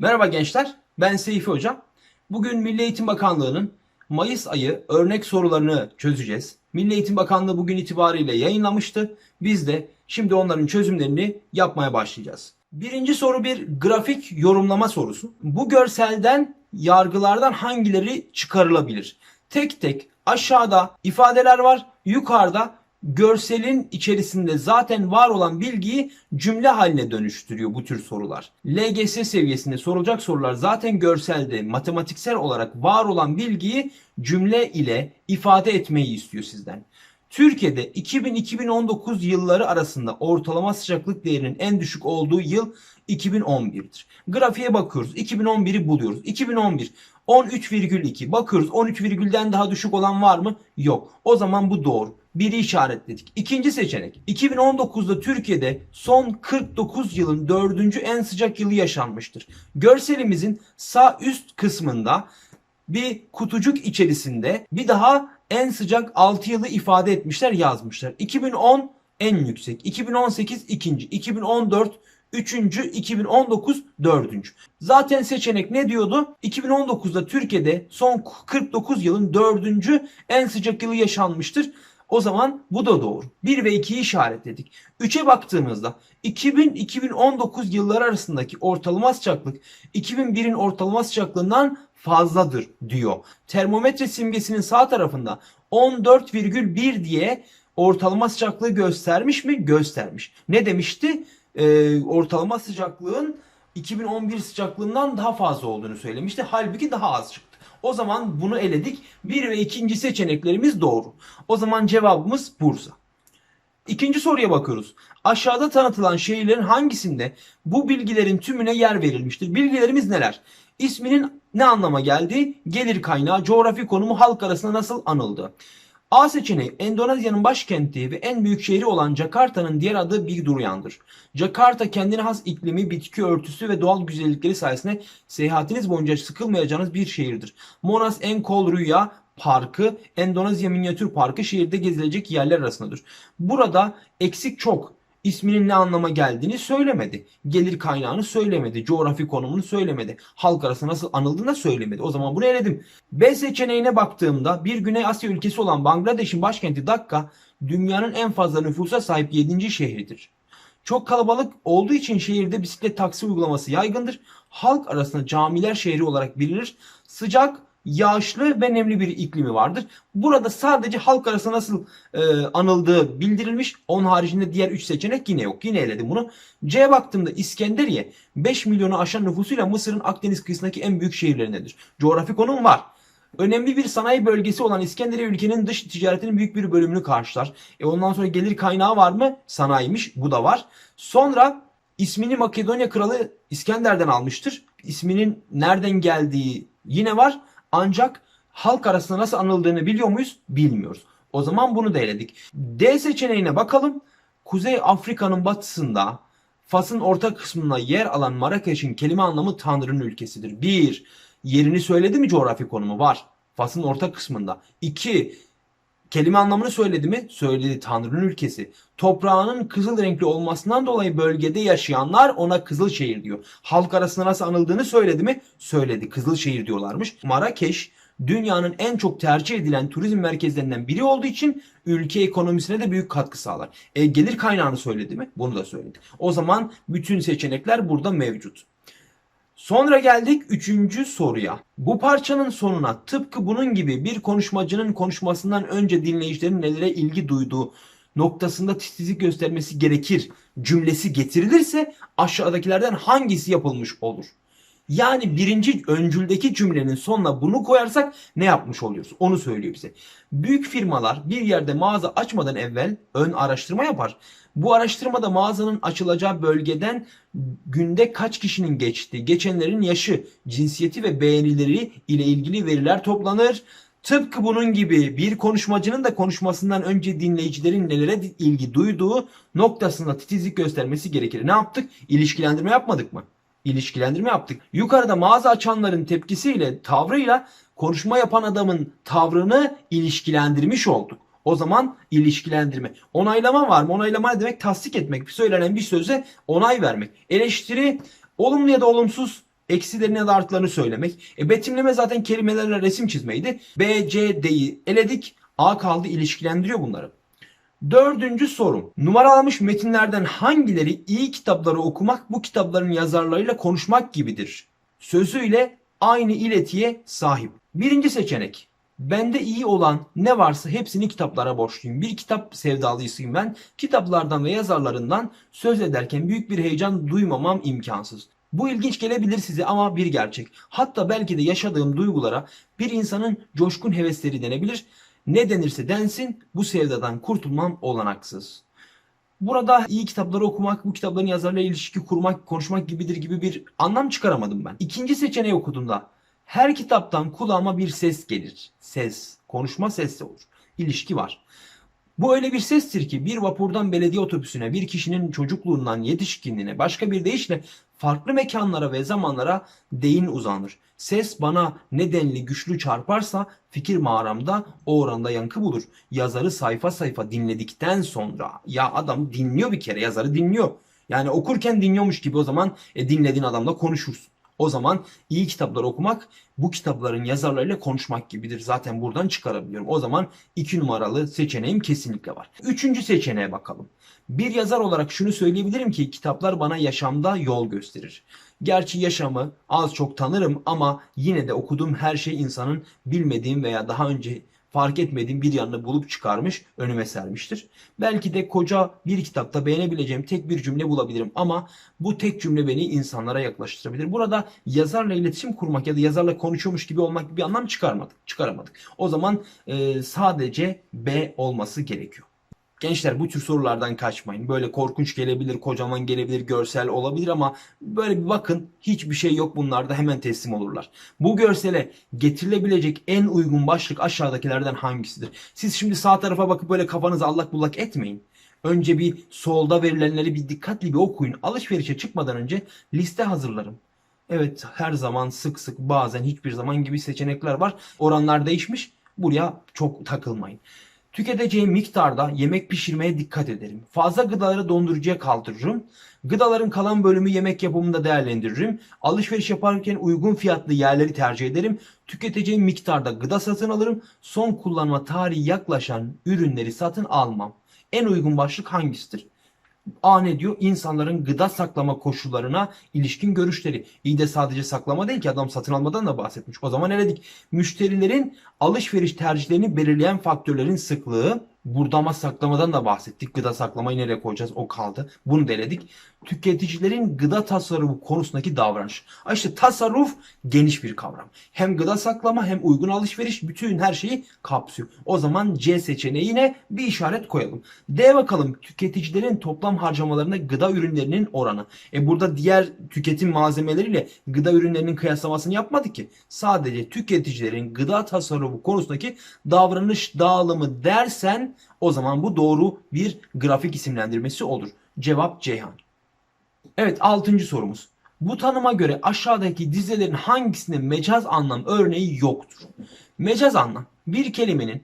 Merhaba gençler, ben Seyfi Hoca. Bugün Milli Eğitim Bakanlığı'nın Mayıs ayı örnek sorularını çözeceğiz. Milli Eğitim Bakanlığı bugün itibariyle yayınlamıştı. Biz de şimdi onların çözümlerini yapmaya başlayacağız. Birinci soru bir grafik yorumlama sorusu. Bu görselden yargılardan hangileri çıkarılabilir? Tek tek aşağıda ifadeler var, yukarıda görselin içerisinde zaten var olan bilgiyi cümle haline dönüştürüyor bu tür sorular. LGS seviyesinde sorulacak sorular zaten görselde matematiksel olarak var olan bilgiyi cümle ile ifade etmeyi istiyor sizden. Türkiye'de 2000-2019 yılları arasında ortalama sıcaklık değerinin en düşük olduğu yıl 2011'dir. Grafiğe bakıyoruz. 2011'i buluyoruz. 2011 13,2 bakıyoruz 13,den daha düşük olan var mı? Yok. O zaman bu doğru. Biri işaretledik. İkinci seçenek. 2019'da Türkiye'de son 49 yılın dördüncü en sıcak yılı yaşanmıştır. Görselimizin sağ üst kısmında bir kutucuk içerisinde bir daha en sıcak 6 yılı ifade etmişler yazmışlar. 2010 en yüksek, 2018 ikinci, 2014 Üçüncü 2019 dördüncü. Zaten seçenek ne diyordu? 2019'da Türkiye'de son 49 yılın dördüncü en sıcak yılı yaşanmıştır. O zaman bu da doğru. 1 ve 2'yi işaretledik. 3'e baktığımızda 2000-2019 yılları arasındaki ortalama sıcaklık 2001'in ortalama sıcaklığından fazladır diyor. Termometre simgesinin sağ tarafında 14,1 diye ortalama sıcaklığı göstermiş mi? Göstermiş. Ne demişti? Ee, ortalama sıcaklığın 2011 sıcaklığından daha fazla olduğunu söylemişti. Halbuki daha az çıktı. O zaman bunu eledik. Bir ve ikinci seçeneklerimiz doğru. O zaman cevabımız Bursa. İkinci soruya bakıyoruz. Aşağıda tanıtılan şehirlerin hangisinde bu bilgilerin tümüne yer verilmiştir? Bilgilerimiz neler? İsminin ne anlama geldiği, gelir kaynağı, coğrafi konumu halk arasında nasıl anıldı? A seçeneği Endonezya'nın başkenti ve en büyük şehri olan Jakarta'nın diğer adı Big Durian'dır. Jakarta kendine has iklimi, bitki örtüsü ve doğal güzellikleri sayesinde seyahatiniz boyunca sıkılmayacağınız bir şehirdir. Monas Enkol Rüya Parkı, Endonezya Minyatür Parkı şehirde gezilecek yerler arasındadır. Burada eksik çok isminin ne anlama geldiğini söylemedi. Gelir kaynağını söylemedi. Coğrafi konumunu söylemedi. Halk arasında nasıl anıldığını da söylemedi. O zaman bunu eledim. B seçeneğine baktığımda bir Güney Asya ülkesi olan Bangladeş'in başkenti Dakka dünyanın en fazla nüfusa sahip 7. şehridir. Çok kalabalık olduğu için şehirde bisiklet taksi uygulaması yaygındır. Halk arasında camiler şehri olarak bilinir. Sıcak, yağışlı ve nemli bir iklimi vardır. Burada sadece halk arasında nasıl e, anıldığı bildirilmiş. Onun haricinde diğer 3 seçenek yine yok. Yine eledim bunu. C'ye baktığımda İskenderiye 5 milyonu aşan nüfusuyla Mısır'ın Akdeniz kıyısındaki en büyük şehirlerindedir. Coğrafi konum var. Önemli bir sanayi bölgesi olan İskenderiye ülkenin dış ticaretinin büyük bir bölümünü karşılar. E ondan sonra gelir kaynağı var mı? Sanayiymiş. Bu da var. Sonra ismini Makedonya kralı İskender'den almıştır. İsminin nereden geldiği yine var. Ancak halk arasında nasıl anıldığını biliyor muyuz? Bilmiyoruz. O zaman bunu da eledik. D seçeneğine bakalım. Kuzey Afrika'nın batısında Fas'ın orta kısmına yer alan Marrakeş'in kelime anlamı Tanrı'nın ülkesidir. 1. Yerini söyledi mi coğrafi konumu? Var. Fas'ın orta kısmında. 2. Kelime anlamını söyledi mi? Söyledi Tanrı'nın ülkesi. Toprağının kızıl renkli olmasından dolayı bölgede yaşayanlar ona Kızılşehir diyor. Halk arasında nasıl anıldığını söyledi mi? Söyledi. Kızılşehir diyorlarmış. Marrakeş dünyanın en çok tercih edilen turizm merkezlerinden biri olduğu için ülke ekonomisine de büyük katkı sağlar. E, gelir kaynağını söyledi mi? Bunu da söyledi. O zaman bütün seçenekler burada mevcut. Sonra geldik üçüncü soruya. Bu parçanın sonuna tıpkı bunun gibi bir konuşmacının konuşmasından önce dinleyicilerin nelere ilgi duyduğu noktasında titizlik göstermesi gerekir cümlesi getirilirse aşağıdakilerden hangisi yapılmış olur? Yani birinci öncüldeki cümlenin sonuna bunu koyarsak ne yapmış oluyoruz? Onu söylüyor bize. Büyük firmalar bir yerde mağaza açmadan evvel ön araştırma yapar. Bu araştırmada mağazanın açılacağı bölgeden günde kaç kişinin geçtiği, geçenlerin yaşı, cinsiyeti ve beğenileri ile ilgili veriler toplanır. Tıpkı bunun gibi bir konuşmacının da konuşmasından önce dinleyicilerin nelere ilgi duyduğu noktasında titizlik göstermesi gerekir. Ne yaptık? İlişkilendirme yapmadık mı? İlişkilendirme yaptık. Yukarıda mağaza açanların tepkisiyle, tavrıyla konuşma yapan adamın tavrını ilişkilendirmiş olduk. O zaman ilişkilendirme. Onaylama var mı? Onaylama ne demek? Tasdik etmek. Söylenen bir söze onay vermek. Eleştiri olumlu ya da olumsuz Eksilerini ya da artılarını söylemek. E betimleme zaten kelimelerle resim çizmeydi. B, C, D'yi eledik. A kaldı ilişkilendiriyor bunları. Dördüncü sorum. Numaralanmış metinlerden hangileri iyi kitapları okumak bu kitapların yazarlarıyla konuşmak gibidir? Sözüyle aynı iletiye sahip. Birinci seçenek. Bende iyi olan ne varsa hepsini kitaplara borçluyum. Bir kitap sevdalısıyım ben. Kitaplardan ve yazarlarından söz ederken büyük bir heyecan duymamam imkansız. Bu ilginç gelebilir size ama bir gerçek. Hatta belki de yaşadığım duygulara bir insanın coşkun hevesleri denebilir. Ne denirse densin bu sevdadan kurtulmam olanaksız. Burada iyi kitapları okumak, bu kitapların yazarlarıyla ilişki kurmak, konuşmak gibidir gibi bir anlam çıkaramadım ben. İkinci seçeneği okuduğumda her kitaptan kulağıma bir ses gelir. Ses, konuşma sesi olur. İlişki var. Bu öyle bir sestir ki bir vapurdan belediye otobüsüne, bir kişinin çocukluğundan yetişkinliğine, başka bir deyişle farklı mekanlara ve zamanlara değin uzanır. Ses bana nedenli güçlü çarparsa fikir mağaramda o oranda yankı bulur. Yazarı sayfa sayfa dinledikten sonra ya adam dinliyor bir kere yazarı dinliyor. Yani okurken dinliyormuş gibi o zaman e, dinlediğin adamla konuşursun. O zaman iyi kitaplar okumak bu kitapların yazarlarıyla konuşmak gibidir. Zaten buradan çıkarabiliyorum. O zaman iki numaralı seçeneğim kesinlikle var. Üçüncü seçeneğe bakalım. Bir yazar olarak şunu söyleyebilirim ki kitaplar bana yaşamda yol gösterir. Gerçi yaşamı az çok tanırım ama yine de okuduğum her şey insanın bilmediğim veya daha önce fark etmediğim bir yanını bulup çıkarmış, önüme sermiştir. Belki de koca bir kitapta beğenebileceğim tek bir cümle bulabilirim ama bu tek cümle beni insanlara yaklaştırabilir. Burada yazarla iletişim kurmak ya da yazarla konuşuyormuş gibi olmak bir anlam çıkarmadık, çıkaramadık. O zaman e, sadece B olması gerekiyor. Gençler bu tür sorulardan kaçmayın. Böyle korkunç gelebilir, kocaman gelebilir, görsel olabilir ama böyle bir bakın hiçbir şey yok bunlarda hemen teslim olurlar. Bu görsele getirilebilecek en uygun başlık aşağıdakilerden hangisidir? Siz şimdi sağ tarafa bakıp böyle kafanızı allak bullak etmeyin. Önce bir solda verilenleri bir dikkatli bir okuyun. Alışverişe çıkmadan önce liste hazırlarım. Evet her zaman sık sık bazen hiçbir zaman gibi seçenekler var. Oranlar değişmiş. Buraya çok takılmayın. Tüketeceğim miktarda yemek pişirmeye dikkat ederim. Fazla gıdaları dondurucuya kaldırırım. Gıdaların kalan bölümü yemek yapımında değerlendiririm. Alışveriş yaparken uygun fiyatlı yerleri tercih ederim. Tüketeceğim miktarda gıda satın alırım. Son kullanma tarihi yaklaşan ürünleri satın almam. En uygun başlık hangisidir? A ne diyor? İnsanların gıda saklama koşullarına ilişkin görüşleri. İyi de sadece saklama değil ki adam satın almadan da bahsetmiş. O zaman eledik. Müşterilerin alışveriş tercihlerini belirleyen faktörlerin sıklığı. Burada ama saklamadan da bahsettik. Gıda saklamayı nereye koyacağız? O kaldı. Bunu da eledik. Tüketicilerin gıda tasarrufu konusundaki davranış. İşte tasarruf geniş bir kavram. Hem gıda saklama hem uygun alışveriş bütün her şeyi kapsıyor. O zaman C seçeneğine bir işaret koyalım. D bakalım tüketicilerin toplam harcamalarına gıda ürünlerinin oranı. E burada diğer tüketim malzemeleriyle gıda ürünlerinin kıyaslamasını yapmadık ki. Sadece tüketicilerin gıda tasarrufu konusundaki davranış dağılımı dersen o zaman bu doğru bir grafik isimlendirmesi olur. Cevap Ceyhan. Evet 6. sorumuz. Bu tanıma göre aşağıdaki dizelerin hangisinde mecaz anlam örneği yoktur? Mecaz anlam bir kelimenin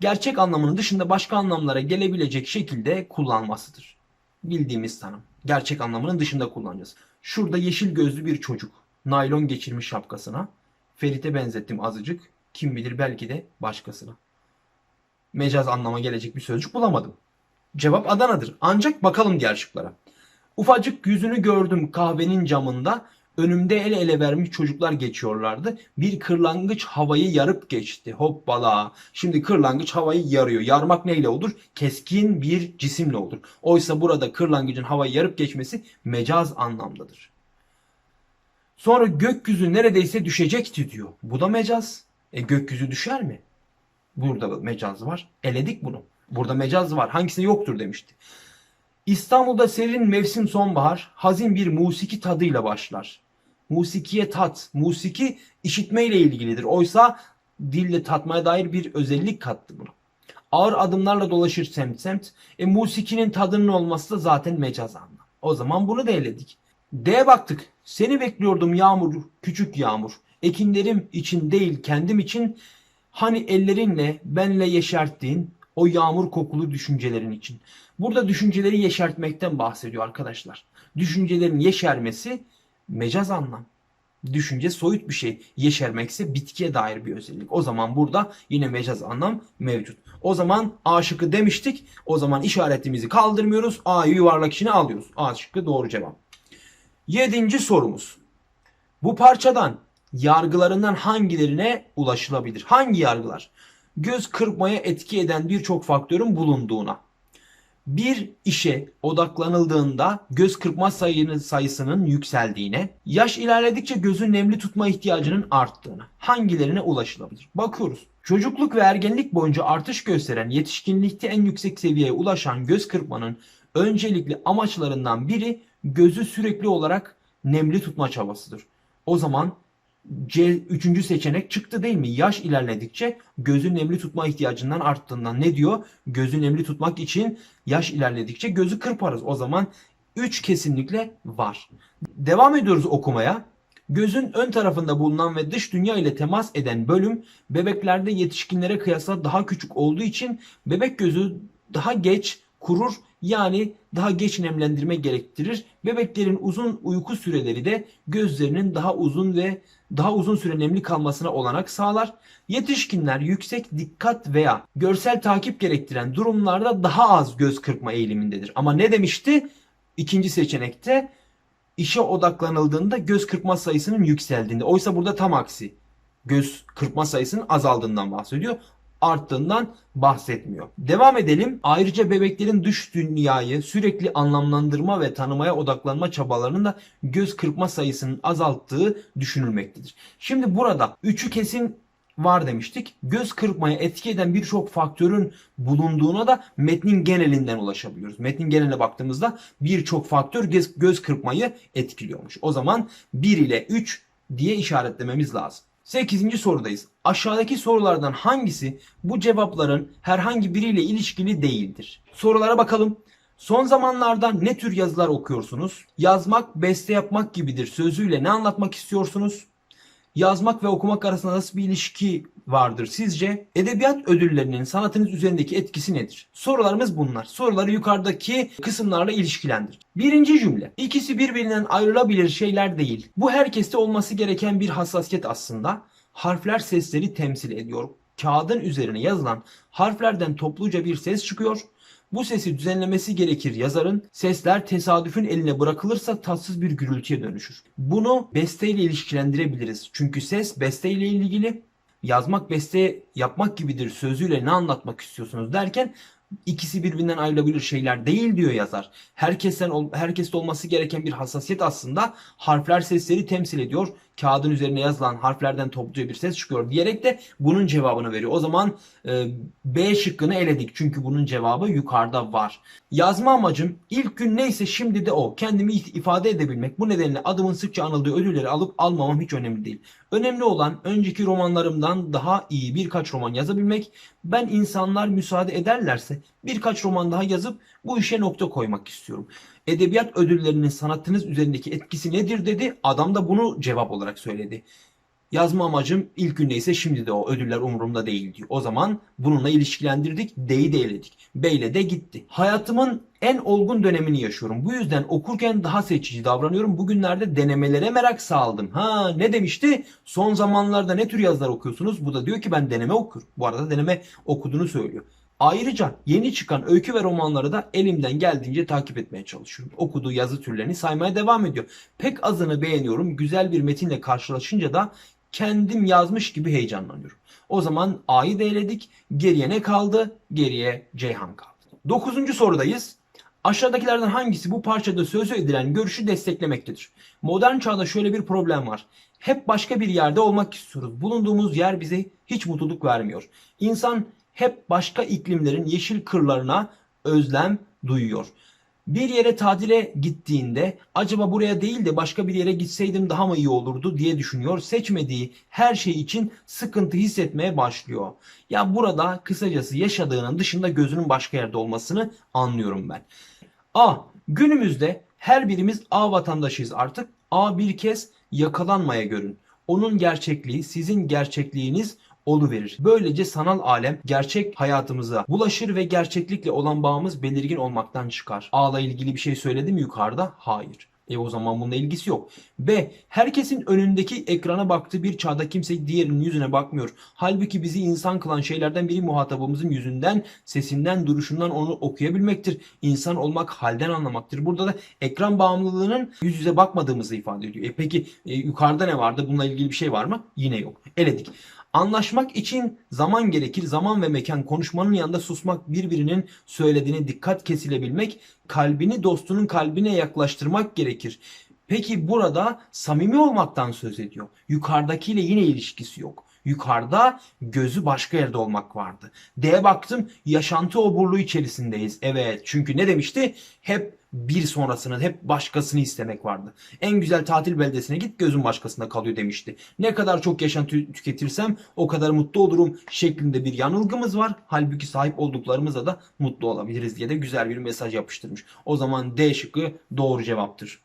gerçek anlamının dışında başka anlamlara gelebilecek şekilde kullanmasıdır. Bildiğimiz tanım. Gerçek anlamının dışında kullanacağız. Şurada yeşil gözlü bir çocuk. Naylon geçirmiş şapkasına. Ferit'e benzettim azıcık. Kim bilir belki de başkasına. Mecaz anlama gelecek bir sözcük bulamadım. Cevap Adana'dır. Ancak bakalım diğer şıklara. Ufacık yüzünü gördüm kahvenin camında. Önümde el ele vermiş çocuklar geçiyorlardı. Bir kırlangıç havayı yarıp geçti. Hoppala. Şimdi kırlangıç havayı yarıyor. Yarmak neyle olur? Keskin bir cisimle olur. Oysa burada kırlangıcın havayı yarıp geçmesi mecaz anlamdadır. Sonra gökyüzü neredeyse düşecekti diyor. Bu da mecaz. E gökyüzü düşer mi? Burada mecaz var. Eledik bunu. Burada mecaz var. Hangisinde yoktur demişti. İstanbul'da serin mevsim sonbahar hazin bir musiki tadıyla başlar. Musikiye tat. Musiki işitmeyle ilgilidir. Oysa dille tatmaya dair bir özellik kattı buna. Ağır adımlarla dolaşır semt semt. E musikinin tadının olması da zaten mecaz anlam. O zaman bunu da eledik. D'ye baktık. Seni bekliyordum yağmur, küçük yağmur. Ekinlerim için değil kendim için hani ellerinle benle yeşerttiğin o yağmur kokulu düşüncelerin için. Burada düşünceleri yeşertmekten bahsediyor arkadaşlar. Düşüncelerin yeşermesi mecaz anlam. düşünce soyut bir şey. Yeşermekse bitkiye dair bir özellik. O zaman burada yine mecaz anlam mevcut. O zaman A şıkkı demiştik. O zaman işaretimizi kaldırmıyoruz. A'yı yuvarlak içine alıyoruz. A şıkkı doğru cevap. Yedinci sorumuz. Bu parçadan yargılarından hangilerine ulaşılabilir? Hangi yargılar? Göz kırpmaya etki eden birçok faktörün bulunduğuna. Bir işe odaklanıldığında göz kırpma sayının sayısının yükseldiğine, yaş ilerledikçe gözün nemli tutma ihtiyacının arttığına. Hangilerine ulaşılabilir? Bakıyoruz. Çocukluk ve ergenlik boyunca artış gösteren, yetişkinlikte en yüksek seviyeye ulaşan göz kırpmanın öncelikli amaçlarından biri gözü sürekli olarak nemli tutma çabasıdır. O zaman Üçüncü seçenek çıktı değil mi? Yaş ilerledikçe gözün nemli tutma ihtiyacından arttığından ne diyor? Gözü nemli tutmak için yaş ilerledikçe gözü kırparız. O zaman 3 kesinlikle var. Devam ediyoruz okumaya. Gözün ön tarafında bulunan ve dış dünya ile temas eden bölüm bebeklerde yetişkinlere kıyasla daha küçük olduğu için bebek gözü daha geç kurur yani daha geç nemlendirme gerektirir. Bebeklerin uzun uyku süreleri de gözlerinin daha uzun ve daha uzun süre nemli kalmasına olanak sağlar. Yetişkinler yüksek dikkat veya görsel takip gerektiren durumlarda daha az göz kırpma eğilimindedir. Ama ne demişti? İkinci seçenekte işe odaklanıldığında göz kırpma sayısının yükseldiğinde. Oysa burada tam aksi. Göz kırpma sayısının azaldığından bahsediyor arttığından bahsetmiyor. Devam edelim. Ayrıca bebeklerin dış dünyayı sürekli anlamlandırma ve tanımaya odaklanma çabalarının da göz kırpma sayısının azalttığı düşünülmektedir. Şimdi burada üçü kesin var demiştik. Göz kırpmaya etki eden birçok faktörün bulunduğuna da metnin genelinden ulaşabiliyoruz. Metnin geneline baktığımızda birçok faktör göz, kırpmayı etkiliyormuş. O zaman 1 ile 3 diye işaretlememiz lazım. 8. sorudayız. Aşağıdaki sorulardan hangisi bu cevapların herhangi biriyle ilişkili değildir? Sorulara bakalım. Son zamanlarda ne tür yazılar okuyorsunuz? Yazmak, beste yapmak gibidir sözüyle ne anlatmak istiyorsunuz? Yazmak ve okumak arasında nasıl bir ilişki vardır sizce? Edebiyat ödüllerinin sanatınız üzerindeki etkisi nedir? Sorularımız bunlar. Soruları yukarıdaki kısımlarla ilişkilendir. Birinci cümle. İkisi birbirinden ayrılabilir şeyler değil. Bu herkeste olması gereken bir hassasiyet aslında. Harfler sesleri temsil ediyor. Kağıdın üzerine yazılan harflerden topluca bir ses çıkıyor. Bu sesi düzenlemesi gerekir yazarın. Sesler tesadüfün eline bırakılırsa tatsız bir gürültüye dönüşür. Bunu besteyle ilişkilendirebiliriz. Çünkü ses besteyle ilgili. Yazmak beste yapmak gibidir sözüyle ne anlatmak istiyorsunuz derken ikisi birbirinden ayrılabilir şeyler değil diyor yazar. Herkesten herkeste olması gereken bir hassasiyet aslında harfler sesleri temsil ediyor. Kağıdın üzerine yazılan harflerden topluca bir ses çıkıyor diyerek de bunun cevabını veriyor. O zaman e, B şıkkını eledik çünkü bunun cevabı yukarıda var. Yazma amacım ilk gün neyse şimdi de o. Kendimi ifade edebilmek. Bu nedenle adımın sıkça anıldığı ödülleri alıp almamam hiç önemli değil. Önemli olan önceki romanlarımdan daha iyi birkaç roman yazabilmek. Ben insanlar müsaade ederlerse birkaç roman daha yazıp bu işe nokta koymak istiyorum. Edebiyat ödüllerinin sanatınız üzerindeki etkisi nedir dedi. Adam da bunu cevap olarak söyledi. Yazma amacım ilk günde ise şimdi de o ödüller umurumda değil diyor. O zaman bununla ilişkilendirdik. D'yi de eledik. B ile de gitti. Hayatımın en olgun dönemini yaşıyorum. Bu yüzden okurken daha seçici davranıyorum. Bugünlerde denemelere merak saldım. Ha ne demişti? Son zamanlarda ne tür yazılar okuyorsunuz? Bu da diyor ki ben deneme okuyorum. Bu arada deneme okuduğunu söylüyor. Ayrıca yeni çıkan öykü ve romanları da elimden geldiğince takip etmeye çalışıyorum. Okuduğu yazı türlerini saymaya devam ediyor. Pek azını beğeniyorum. Güzel bir metinle karşılaşınca da kendim yazmış gibi heyecanlanıyorum. O zaman A'yı değledik. Geriye ne kaldı? Geriye Ceyhan kaldı. Dokuzuncu sorudayız. Aşağıdakilerden hangisi bu parçada sözü edilen görüşü desteklemektedir? Modern çağda şöyle bir problem var. Hep başka bir yerde olmak istiyoruz. Bulunduğumuz yer bize hiç mutluluk vermiyor. İnsan hep başka iklimlerin yeşil kırlarına özlem duyuyor. Bir yere tatile gittiğinde acaba buraya değil de başka bir yere gitseydim daha mı iyi olurdu diye düşünüyor. Seçmediği her şey için sıkıntı hissetmeye başlıyor. Ya burada kısacası yaşadığının dışında gözünün başka yerde olmasını anlıyorum ben. A. Günümüzde her birimiz A vatandaşıyız artık. A bir kez yakalanmaya görün. Onun gerçekliği sizin gerçekliğiniz verir. Böylece sanal alem gerçek hayatımıza bulaşır ve gerçeklikle olan bağımız belirgin olmaktan çıkar. A'la ilgili bir şey söyledim yukarıda? Hayır. E o zaman bununla ilgisi yok. B. Herkesin önündeki ekrana baktığı bir çağda kimse diğerinin yüzüne bakmıyor. Halbuki bizi insan kılan şeylerden biri muhatabımızın yüzünden, sesinden, duruşundan onu okuyabilmektir. İnsan olmak halden anlamaktır. Burada da ekran bağımlılığının yüz yüze bakmadığımızı ifade ediyor. E peki e, yukarıda ne vardı? Bununla ilgili bir şey var mı? Yine yok. Eledik. Anlaşmak için zaman gerekir. Zaman ve mekan konuşmanın yanında susmak, birbirinin söylediğine dikkat kesilebilmek, kalbini dostunun kalbine yaklaştırmak gerekir. Peki burada samimi olmaktan söz ediyor. Yukarıdakiyle yine ilişkisi yok. Yukarıda gözü başka yerde olmak vardı. D'ye baktım yaşantı oburluğu içerisindeyiz. Evet çünkü ne demişti? Hep bir sonrasını, hep başkasını istemek vardı. En güzel tatil beldesine git gözün başkasında kalıyor demişti. Ne kadar çok yaşantı tüketirsem o kadar mutlu olurum şeklinde bir yanılgımız var. Halbuki sahip olduklarımızla da mutlu olabiliriz diye de güzel bir mesaj yapıştırmış. O zaman D şıkkı doğru cevaptır.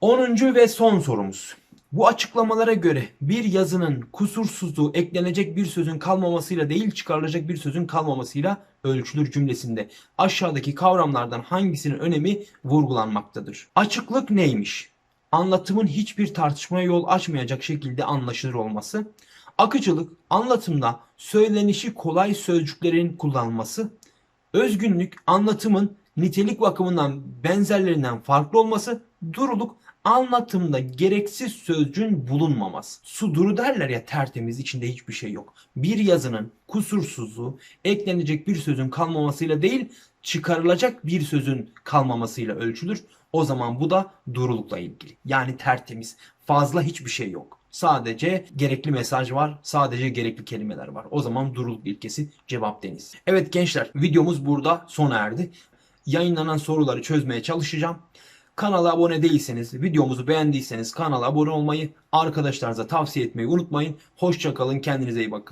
10. ve son sorumuz. Bu açıklamalara göre bir yazının kusursuzluğu eklenecek bir sözün kalmamasıyla değil çıkarılacak bir sözün kalmamasıyla ölçülür cümlesinde aşağıdaki kavramlardan hangisinin önemi vurgulanmaktadır? Açıklık neymiş? Anlatımın hiçbir tartışmaya yol açmayacak şekilde anlaşılır olması. Akıcılık, anlatımda söylenişi kolay sözcüklerin kullanılması. Özgünlük, anlatımın nitelik bakımından benzerlerinden farklı olması. Duruluk, anlatımda gereksiz sözcüğün bulunmaması. Su duru derler ya tertemiz içinde hiçbir şey yok. Bir yazının kusursuzluğu eklenecek bir sözün kalmamasıyla değil çıkarılacak bir sözün kalmamasıyla ölçülür. O zaman bu da durulukla ilgili. Yani tertemiz. Fazla hiçbir şey yok. Sadece gerekli mesaj var. Sadece gerekli kelimeler var. O zaman duruluk ilkesi cevap deniz. Evet gençler videomuz burada sona erdi. Yayınlanan soruları çözmeye çalışacağım. Kanala abone değilseniz, videomuzu beğendiyseniz kanala abone olmayı, arkadaşlarınıza tavsiye etmeyi unutmayın. Hoşçakalın, kendinize iyi bakın.